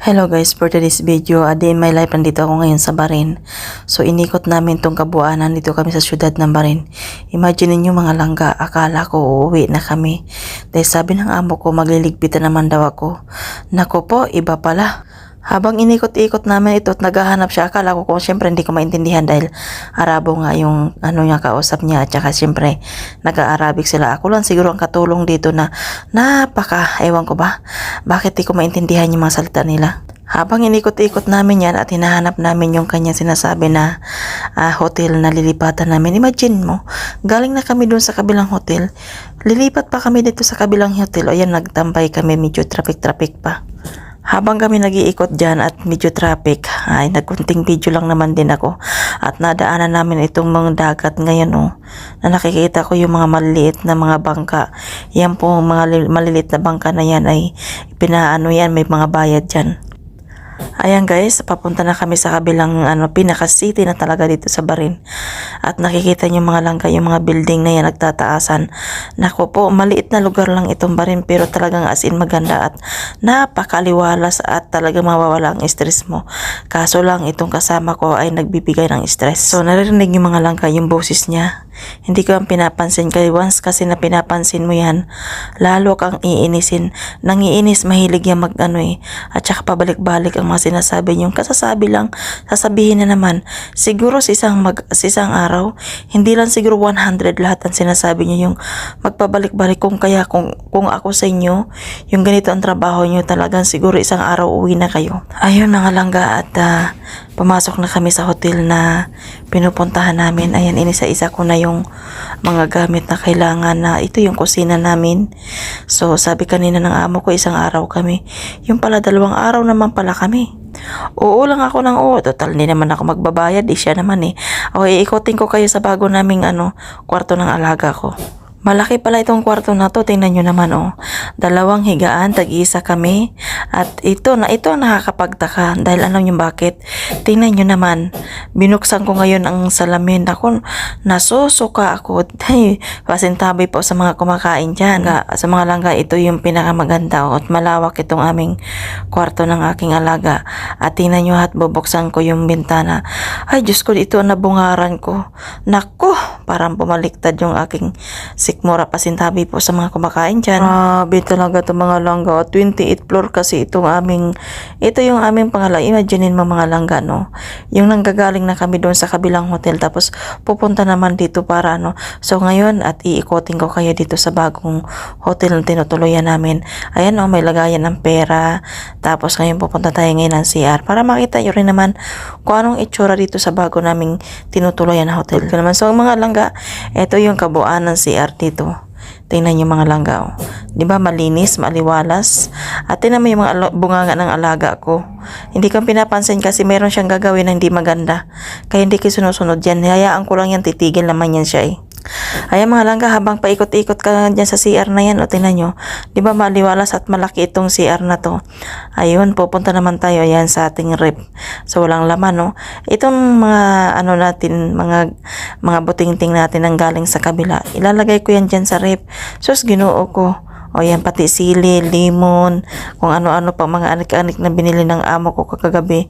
Hello guys, for today's video, a day in my life, nandito ako ngayon sa Barin. So, inikot namin tong kabuuan, nandito kami sa syudad ng Barin. Imagine niyo mga langga, akala ko uuwi na kami. Dahil sabi ng amo ko, magliligpitan naman daw ako. Nako po, iba pala. Habang inikot-ikot namin ito at naghahanap siya, akala ko kung syempre hindi ko maintindihan dahil Arabo nga yung ano niya kausap niya at saka syempre nag-Arabic sila. Ako lang siguro ang katulong dito na napaka, ewan ko ba, bakit di ko maintindihan yung mga salita nila. Habang inikot-ikot namin yan at hinahanap namin yung kanya sinasabi na ah, hotel na lilipatan namin. Imagine mo, galing na kami dun sa kabilang hotel. Lilipat pa kami dito sa kabilang hotel. O yan, nagtambay kami, medyo traffic-traffic pa. Habang kami nag-iikot dyan at medyo traffic, ay nagkunting video lang naman din ako. At nadaanan namin itong mga dagat ngayon oh, na nakikita ko yung mga maliliit na mga bangka. Yan po, mga li- maliliit na bangka na yan ay pinaano yan, may mga bayad dyan. Ayan guys, papunta na kami sa kabilang ano, pinaka city na talaga dito sa Barin. At nakikita niyo mga langka, yung mga building na yan nagtataasan. Nako po, maliit na lugar lang itong Barin pero talagang as in maganda at napakaliwalas at talagang mawawala ang stress mo. Kaso lang itong kasama ko ay nagbibigay ng stress. So naririnig yung mga langka yung boses niya. Hindi ko ang pinapansin kay once kasi na pinapansin mo yan, lalo kang iinisin. Nangiinis, mahilig yan mag ano eh. At saka pabalik-balik ang mga sinasabi niyong kasasabi lang, sasabihin na naman. Siguro sa isang, mag, sa isang araw, hindi lang siguro 100 lahat ang sinasabi niyo yung magpabalik-balik kung kaya kung, kung ako sa inyo, yung ganito ang trabaho niyo talagang siguro isang araw uwi na kayo. Ayun mga langga at ah, pumasok na kami sa hotel na pinupuntahan namin. Ayan, inisa-isa ko na yung mga gamit na kailangan na ito yung kusina namin. So, sabi kanina ng amo ko, isang araw kami. Yung pala, dalawang araw naman pala kami. Oo lang ako ng oo. Total, hindi naman ako magbabayad. Eh, siya naman eh. O, iikotin ko kayo sa bago naming ano, kwarto ng alaga ko. Malaki pala itong kwarto na to, tingnan nyo naman oh. Dalawang higaan, tag-isa kami. At ito na ito ang nakakapagtaka dahil alam nyo bakit? Tingnan nyo naman, binuksan ko ngayon ang salamin. Ako, nasusuka ako. Dahil pasintabi po sa mga kumakain dyan. Sa mga langga, ito yung pinakamaganda oh. at malawak itong aming kwarto ng aking alaga. At tingnan nyo at bubuksan ko yung bintana. Ay, Diyos ko, ito ang nabungaran ko. Nako, parang bumaliktad yung aking sikmura pasintabi po sa mga kumakain dyan. Grabe talaga itong mga langga. 28 floor kasi itong aming, ito yung aming pangalan. Imaginein mo mga langga, no? Yung nanggagaling na kami doon sa kabilang hotel. Tapos pupunta naman dito para, ano. So ngayon, at iikotin ko kayo dito sa bagong hotel na tinutuluyan namin. Ayan, no, may lagayan ng pera. Tapos ngayon pupunta tayo ngayon ng CR para makita nyo rin naman kung anong itsura dito sa bago naming tinutuluyan na hotel. Naman, so ang mga langga, ito yung kabuuan ng CR dito. Tingnan yung mga langga. Oh. Di ba malinis, maliwalas? At tingnan mo yung mga bunganga ng alaga ko. Hindi ko pinapansin kasi meron siyang gagawin na hindi maganda. Kaya hindi ko sinusunod yan. Hayaan ko lang yan, titigil naman yan siya eh. Ayan mga langga, habang paikot-ikot ka dyan sa CR na yan, o tingnan nyo, di ba maliwalas at malaki itong CR na to. Ayun, pupunta naman tayo ayan sa ating rep. So walang laman, no. Itong mga ano natin, mga mga buting-ting natin ang galing sa kabila. Ilalagay ko yan dyan sa rep. Sus, ginoo ko. O yan, pati sili, limon, kung ano-ano pa mga anik-anik na binili ng amo ko kagabi.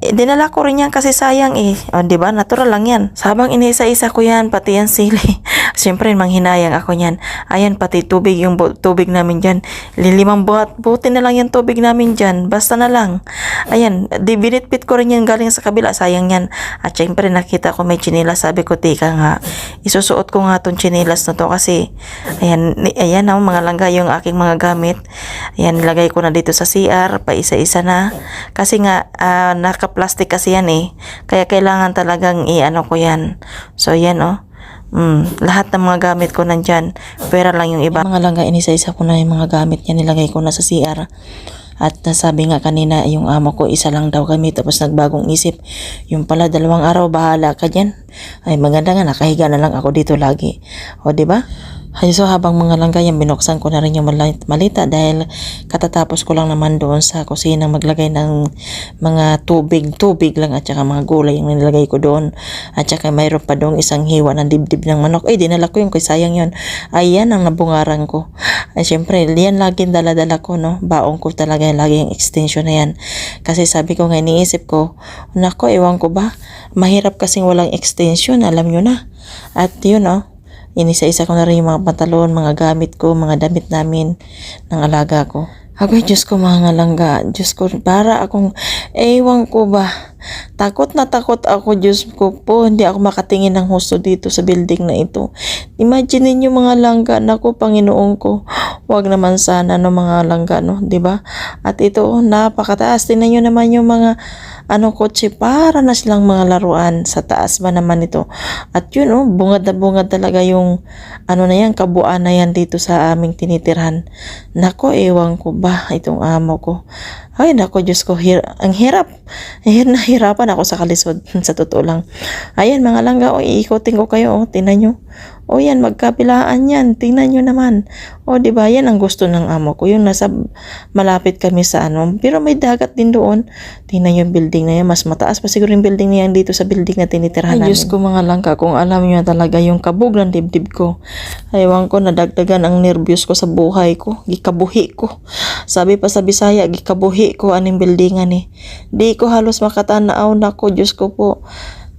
Eh, dinala ko rin yan kasi sayang eh. O, di ba? Natural lang yan. Sabang inisa-isa ko yan, pati yan sili. Siyempre, manghinayang ako yan. Ayan, pati tubig, yung tubig namin dyan. Lilimang buhat, buti na lang yung tubig namin dyan. Basta na lang. Ayan, di binitbit ko rin yan galing sa kabila. Sayang yan. At syempre, nakita ko may chinilas. Sabi ko, tika nga, isusuot ko nga tong chinilas na to kasi, ayan, ayan ang mga langga yung aking mga gamit. Ayan, nilagay ko na dito sa CR, pa isa-isa na. Kasi nga, ah, naka-plastic kasi yan eh. Kaya kailangan talagang i-ano ko yan. So, yan oh. Mm, lahat ng mga gamit ko nandyan. Pera lang yung iba. Yung mga langga, inisa-isa ko na yung mga gamit niya. Nilagay ko na sa CR. At nasabi nga kanina, yung amo ko, isa lang daw kami. Tapos nagbagong isip. Yung pala, dalawang araw, bahala ka dyan. Ay, maganda nga, nakahiga na lang ako dito lagi. O, ba? Ay, so habang mga langga yan, binuksan ko na rin yung mali- malita dahil katatapos ko lang naman doon sa kusina maglagay ng mga tubig, tubig lang at saka mga gulay yung nilagay ko doon. At saka mayroon pa doon isang hiwa ng dibdib ng manok. Eh, dinala ko yung sayang yun. Ayan ang nabungaran ko. Ay, syempre, yan laging dala-dala ko, no? Baong ko talaga lagi yung extension na yan. Kasi sabi ko nga, iniisip ko, nako, ewan ko ba, mahirap kasing walang extension, alam nyo na. At yun, oh, Inisa-isa ko na rin yung mga pantalon, mga gamit ko, mga damit namin ng alaga ko. Ako, Diyos ko mga langga, Diyos ko, para akong, ewan ko ba, takot na takot ako, Diyos ko po, hindi ako makatingin ng husto dito sa building na ito. Imagine niyo mga langga, nako, Panginoon ko, wag naman sana no mga langga, no, ba? At ito, napakataas, tingnan niyo naman yung mga, ano, kotse, para na silang mga laruan, sa taas ba naman ito. At yun, oh, bungad na bungad talaga yung, ano na yan, kabuuan na yan dito sa aming tinitirhan. Nako, ewan ko ba, itong amo ko. Ay, nako, Diyos ko, hir- ang hirap. Hir nahirapan ako sa kalisod, sa totoo lang. Ayan, mga langga, o, iikotin ko kayo, o, tingnan nyo. O yan, magkabilaan yan. Tingnan nyo naman. O, di ba yan ang gusto ng amo ko. Yung nasa malapit kami sa ano. Pero may dagat din doon. Tingnan yung building na yan. Mas mataas pa siguro yung building na yan dito sa building na tinitirhan namin. Diyos ko mga langka, kung alam nyo talaga yung kabog ng dibdib ko. Aywan ko, nadagdagan ang nervyos ko sa buhay ko. Gikabuhi ko. Sabi pa sa Bisaya, gikabuhi ko aning buildingan eh. Di ko halos makatanaw na ko, Diyos ko po.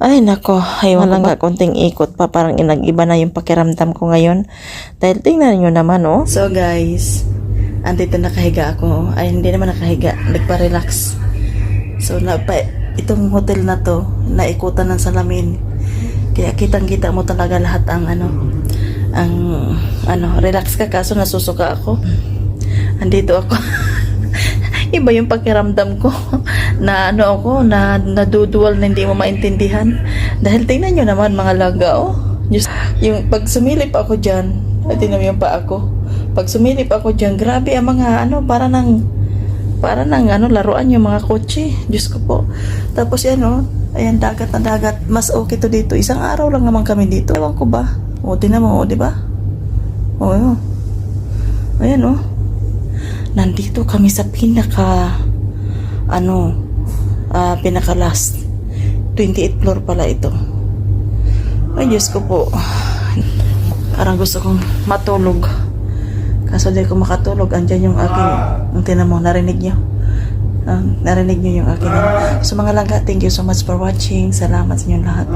Ay nako, aywan lang nga konting ikot pa parang inag-iba na yung pakiramdam ko ngayon. Dahil tingnan nyo naman oh. So guys, andito nakahiga ako. Ay hindi naman nakahiga, nagpa-relax. So na pa, itong hotel na to, naikutan ng salamin. Kaya kitang-kita mo talaga lahat ang ano, ang ano, relax ka kaso nasusuka ako. Andito ako. Iba yung pakiramdam ko na ano ako, na nadudual na hindi mo maintindihan. Dahil tingnan nyo naman mga laga, oh. Yung pag sumilip ako dyan, tingnan mo yung pa ako. Pag sumilip ako dyan, grabe ang mga ano, para nang, para nang ano, laruan yung mga kotse. Diyos ko po. Tapos yan, oh, ayan, dagat na dagat. Mas okay to dito. Isang araw lang naman kami dito. Ewan ko ba? O, tingnan mo, oh, di ba? O, yun. Ayan, oh nandito kami sa pinaka ano ah, pinaka last. 28 floor pala ito. Ay Diyos ko po. Parang gusto kong matulog. Kaso di ko makatulog. Andyan yung aking ang tinan narinig nyo Ah, narinig nyo yung aking ano. so mga langga thank you so much for watching. Salamat sa inyo lahat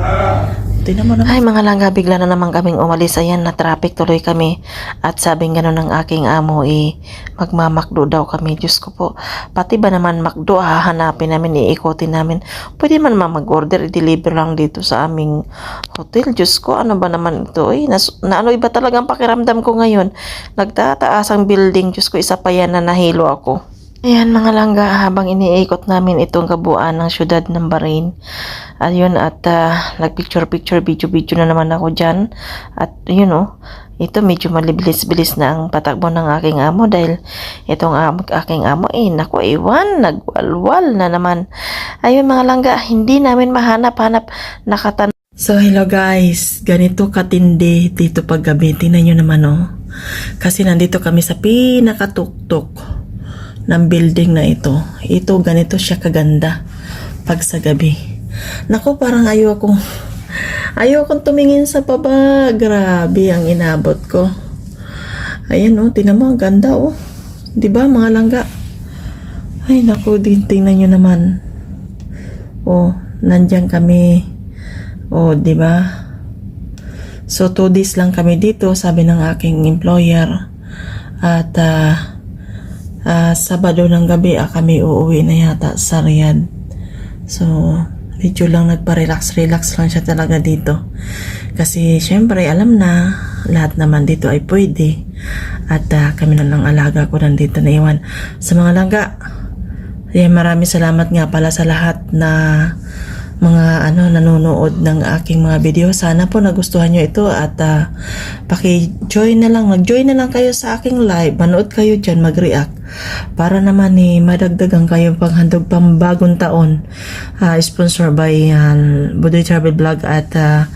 Tingnan mo naman. Ay, mga langga, bigla na naman kaming umalis. Ayan, na traffic tuloy kami. At sabing gano'n ng aking amo, eh, magmamakdo daw kami. Diyos ko po. Pati ba naman makdo, hahanapin namin, iikotin namin. Pwede man naman mag-order, i-deliver lang dito sa aming hotel. Diyos ko, ano ba naman ito? Eh, nas, na ano iba talagang pakiramdam ko ngayon. Nagtataas ang building. Diyos ko, isa pa yan na nahilo ako. Ayan mga langga, habang iniikot namin itong kabuuan ng syudad ng Bahrain. Ayun, at ah, nagpicture-picture, video-video na naman ako dyan. At yun oh, ito medyo malibilis-bilis na ang patakbo ng aking amo dahil itong amo, aking amo, eh, naku, iwan, nagwalwal na naman. Ayun mga langga, hindi namin mahanap-hanap nakatan So hello guys, ganito katindi dito paggabi. Tingnan nyo naman oh. Kasi nandito kami sa pinakatuktok ng building na ito. Ito, ganito siya kaganda pag sa gabi. Nako, parang ayaw akong ayaw akong tumingin sa baba. Grabe ang inabot ko. Ayan oh, ang ganda oh. ba mga langga? Ay, nako, din tingnan nyo naman. Oh, nandyan kami. Oh, ba? So, two days lang kami dito, sabi ng aking employer. At, ah, Ah, Sabado ng gabi ah, kami uuwi na yata sa Riyadh. So, medyo lang nagpa-relax-relax lang siya talaga dito. Kasi, syempre, alam na, lahat naman dito ay pwede. At ah, kami na lang alaga ko nandito na iwan. Sa mga langga, eh, maraming salamat nga pala sa lahat na mga ano nanonood ng aking mga video. Sana po nagustuhan nyo ito at uh, paki-join na lang, mag-join na lang kayo sa aking live. Manood kayo dyan, mag-react. Para naman eh, madagdagan kayo panghandog pang bagong taon. Uh, sponsor by uh, Budoy Travel Vlog at uh,